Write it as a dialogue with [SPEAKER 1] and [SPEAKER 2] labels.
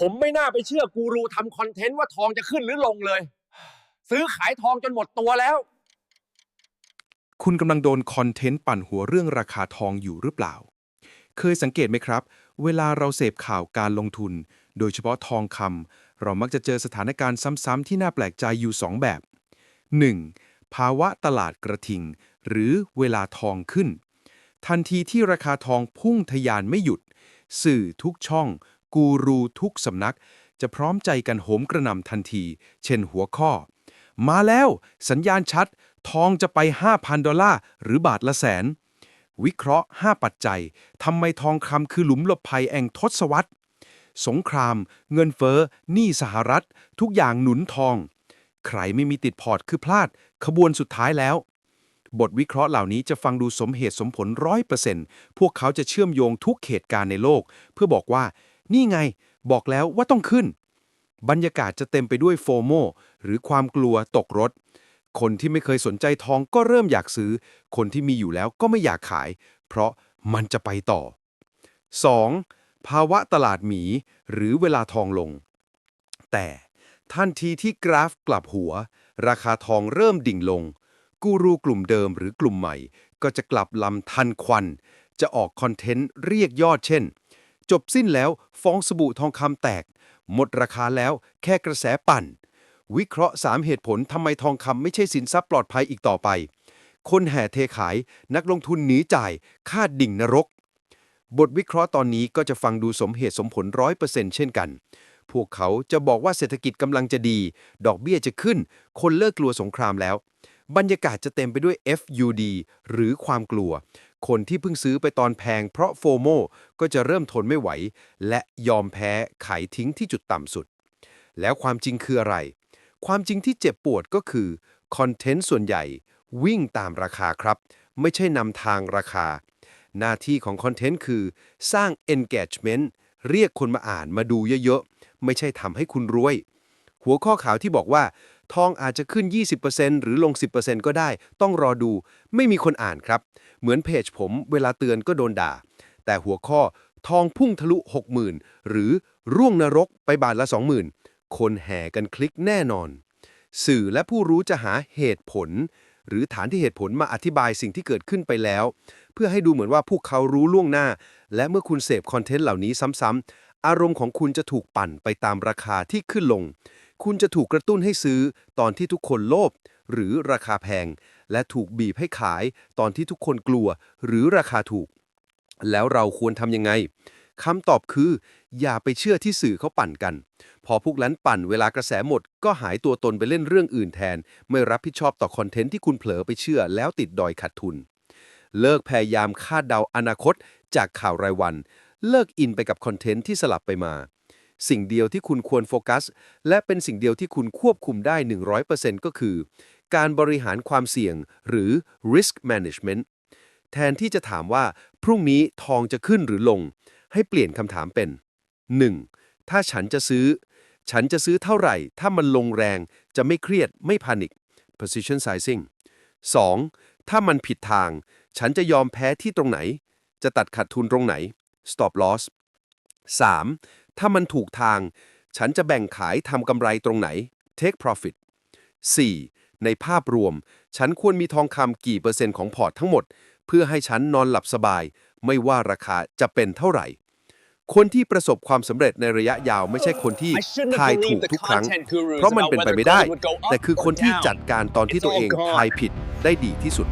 [SPEAKER 1] ผมไม่น่าไปเชื่อกูรูทำคอนเทนต์ว่าทองจะขึ้นหรือลงเลย ซื้อขายทองจนหมดตัวแล้ว
[SPEAKER 2] คุณกำลังโดนคอนเทนต์ปั่นหัวเรื่องราคาทองอยู่หรือเปล่า เคยสังเกตไหมครับ เวลาเราเสพข่าวการลงทุน โดยเฉพาะทองคำเรามักจะเจอสถานการณ์ซ้ำๆที่น่าแปลกใจอยู่ 2 แบบ 1. ภาวะตลาดกระทิง หรือเวลาทองขึ้น ทันทีที่ราคาทองพุ่งทะยานไม่หยุด สื่อทุกช่อง กูรูทุกสำนัก จะพร้อมใจกันโหมกระหน่ำทันที เช่นหัวข้อ มาแล้ว สัญญาณชัด ทองจะไป 5,000 ดอลลาร์ หรือบาทละแสน วิเคราะห์ 5 ปัจจัยทำไมทองคำคือหลุมหลบภัยแห่งทศวรรษสงคราม เงินเฟ้อหนี้สหรัฐ ทุกอย่างหนุนทอง ใครไม่มีติดพอร์ตคือพลาด ขบวนสุดท้ายแล้ว บทวิเคราะห์เหล่านี้จะฟังดูสมเหตุสมผลร้อยเปอร์เซ็นต์พวกเขาจะเชื่อมโยงทุกเหตุการณ์ในโลก เพื่อบอกว่า นี่ไง บอกแล้วว่าต้องขึ้น บรรยากาศจะเต็มไปด้วยโฟโมหรือความกลัวตกรถ คนที่ไม่เคยสนใจทองก็เริ่มอยากซื้อ คนที่มีอยู่แล้วก็ไม่อยากขาย เพราะมันจะไปต่อ 2. ภาวะตลาดหมีหรือเวลาทองลง แต่ทันทีที่กราฟกลับหัว ราคาทองเริ่มดิ่งลง กูรูกลุ่มเดิมหรือกลุ่มใหม่ ก็จะกลับลำทันควัน จะออกคอนเทนต์เรียกยอดเช่น จบสิ้นแล้วฟองสบู่ทองคำแตก หมดราคาแล้วแค่กระแสปั่น วิเคราะห์ 3 เหตุผลทำไมทองคำไม่ใช่สินทรัพย์ปลอดภัยอีกต่อไป คนแห่เทขายนักลงทุนหนีจ่ายคาดดิ่งนรก บทวิเคราะห์ตอนนี้ก็จะฟังดูสมเหตุสมผลร้อยเปอร์เซ็นต์เช่นกัน พวกเขาจะบอกว่าเศรษฐกิจกำลังจะดี ดอกเบี้ยจะขึ้น คนเลิกกลัวสงครามแล้ว บรรยากาศจะเต็มไปด้วย FUD หรือความกลัว คนที่เพิ่งซื้อไปตอนแพงเพราะโฟโมก็จะเริ่มทนไม่ไหว และยอมแพ้ขายทิ้งที่จุดต่ำสุด แล้วความจริงคืออะไร ความจริงที่เจ็บปวดก็คือคอนเทนต์ส่วนใหญ่วิ่งตามราคาครับ ไม่ใช่นำทางราคา หน้าที่ของคอนเทนต์คือ สร้าง engagement เรียกคนมาอ่านมาดูเยอะๆ ไม่ใช่ทำให้คุณรวย หัวข้อข่าวที่บอกว่า ทองอาจจะขึ้น 20%หรือลง 10%ก็ได้ ต้องรอดู ไม่มีคนอ่านครับ เหมือนเพจผมเวลาเตือนก็โดนด่า แต่หัวข้อทองพุ่งทะลุ 60,000 หรือร่วงนรกไปบาทละ 20,000 คนแห่กันคลิกแน่นอน สื่อและผู้รู้จะหาเหตุผล หรือฐานที่เหตุผลมาอธิบายสิ่งที่เกิดขึ้นไปแล้ว เพื่อให้ดูเหมือนว่าพวกเขารู้ล่วงหน้า และเมื่อคุณเสพคอนเทนต์เหล่านี้ซ้ำๆอารมณ์ของคุณจะถูกปั่นไปตามราคาที่ขึ้นลง คุณจะถูกกระตุ้นให้ซื้อตอนที่ทุกคนโลภหรือราคาแพง และถูกบีบให้ขายตอนที่ทุกคนกลัว หรือราคาถูก แล้วเราควรทำยังไงคำตอบคือ อย่าไปเชื่อที่สื่อเขาปั่นกัน พอพวกนั้นปั่นเวลากระแสหมด ก็หายตัวตนไปเล่นเรื่องอื่นแทน ไม่รับผิดชอบต่อคอนเทนต์ที่คุณเผลอไปเชื่อ แล้วติดดอยขาดทุน เลิกพยายามคาดเดาอนาคตจากข่าวรายวัน เลิกอินไปกับคอนเทนต์ที่สลับไปมา สิ่งเดียวที่คุณควรโฟกัส และเป็นสิ่งเดียวที่คุณควบคุมได้ 100%ก็คือ การบริหารความเสี่ยงหรือ risk management แทนที่จะถามว่า พรุ่งนี้ทองจะขึ้นหรือลง ให้เปลี่ยนคำถามเป็น 1. ถ้าฉันจะซื้อ ฉันจะซื้อเท่าไหร่ ถ้ามันลงแรง จะไม่เครียดไม่พานิค position sizing 2. ถ้ามันผิดทาง ฉันจะยอมแพ้ที่ตรงไหน จะตัดขาดทุนตรงไหน stop loss 3. ถ้ามันถูกทาง ฉันจะแบ่งขายทำกำไรตรงไหน take profit 4. ในภาพรวม ฉันควรมีทองคำกี่เปอร์เซ็นต์ของพอร์ตทั้งหมด เพื่อให้ฉันนอนหลับสบาย ไม่ว่าราคาจะเป็นเท่าไหร่ คนที่ประสบความสำเร็จในระยะยาวไม่ใช่คนที่
[SPEAKER 3] I shouldn't have
[SPEAKER 2] ทายถูก
[SPEAKER 3] believed the
[SPEAKER 2] ทุกครั้ง
[SPEAKER 3] content gurus
[SPEAKER 2] เพราะมันเป็น
[SPEAKER 3] about
[SPEAKER 2] ไป
[SPEAKER 3] whether
[SPEAKER 2] ไม่ได้
[SPEAKER 3] gold would go up
[SPEAKER 2] แต่คือคนที่
[SPEAKER 3] or down.
[SPEAKER 2] จัดการตอนที่ตัวเอง
[SPEAKER 3] It's all gone.
[SPEAKER 2] ทายผิดได้ดีที่สุด